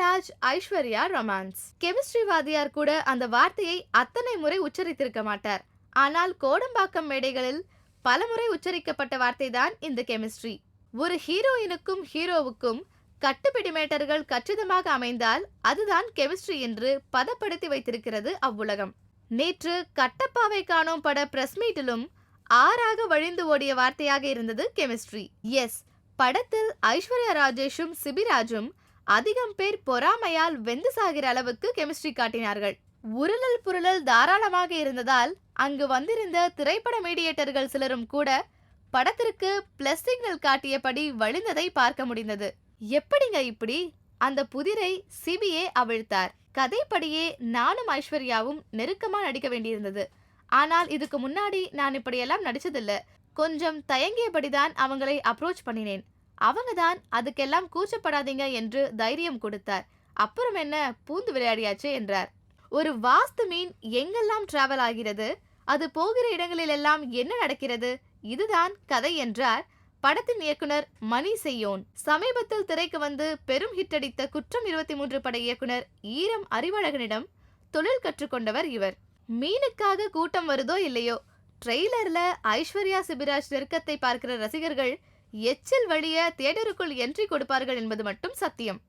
Raj Aishwarya romance. Chemistry வாதியார் கூட அந்த வார்த்தையை அத்தனை முறை உச்சரித்திருக்க மாட்டார். ஆனால் கோடம்பாக்கம் மேடைகளில் பலமுறை உச்சரிக்கப்பட்ட வார்த்தைதான் இந்த கெமிஸ்ட்ரி. ஒரு ஹீரோயினுக்கும் ஹீரோவுக்கும் கட்டுப்பிடி மேட்டர்கள் கச்சிதமாக அமைந்தால் அதுதான் கெமிஸ்ட்ரி என்று பதப்படுத்தி வைத்திருக்கிறது அவ்வுலகம். நேற்று கட்டப்பாவை காணோம் பட பிரஸ் மீட்டிலும் ஆறாக வழிந்து ஓடிய வார்த்தையாக இருந்தது கெமிஸ்ட்ரி. எஸ். படத்தில் ஐஸ்வர்யா ராஜேஷும் சிபிராஜும் அதிகம் பேர் பொறாமையால் வெந்து சாகிற அளவுக்கு கெமிஸ்ட்ரி காட்டினார்கள். உருளல் புரளல் தாராளமாக இருந்ததால் அங்கு வந்திருந்த திரைப்பட மீடியேட்டர்கள் சிலரும் கூட படத்திற்கு பிளஸ் சிக்னல் காட்டியபடி வழிந்ததை பார்க்க முடிந்தது. எப்படிங்க இப்படி? அந்த புதிரை சிபியே அவிழ்த்தார். கதைப்படியே நானும் ஐஸ்வர்யாவும் நெருக்கமா நடிக்க வேண்டியிருந்தது. ஆனால் இதுக்கு முன்னாடி நான் இப்படியெல்லாம் நடிச்சதில்ல. கொஞ்சம் தயங்கியபடிதான் அவங்களை அப்ரோச் பண்ணினேன். அவங்க தான் அதுக்கெல்லாம் கூச்சப்படாதீங்க என்று தைரியம் கொடுத்தார். அப்புறம் என்ன? பூந்து விளையாடியாச்சு என்றார். ஒரு வாஸ்து மீன் எங்கெல்லாம் டிராவல் ஆகிறது? அது போகிற இடங்களிலெல்லாம் என்ன நடக்கிறது? இதுதான் கதை என்றார் படத்தின் இயக்குனர் மணி செய்யோன் சமீபத்தில் திரைக்கு வந்து பெரும் ஹிட் அடித்த குற்றம் இருபத்தி மூன்று பட இயக்குனர் ஈரம் அறிவழகனிடம் தொழில் கற்றுக்கொண்டவர் இவர். மீனுக்காக கூட்டம் வருதோ இல்லையோ? ட்ரெய்லர்ல ஐஸ்வர்யா சிபிராஜ் நெருக்கத்தை பார்க்கிற ரசிகர்கள் எச்சில் வழிய தியேட்டருக்குள் என்ட்ரி கொடுப்பார்கள் என்பது மட்டும் சத்தியம்.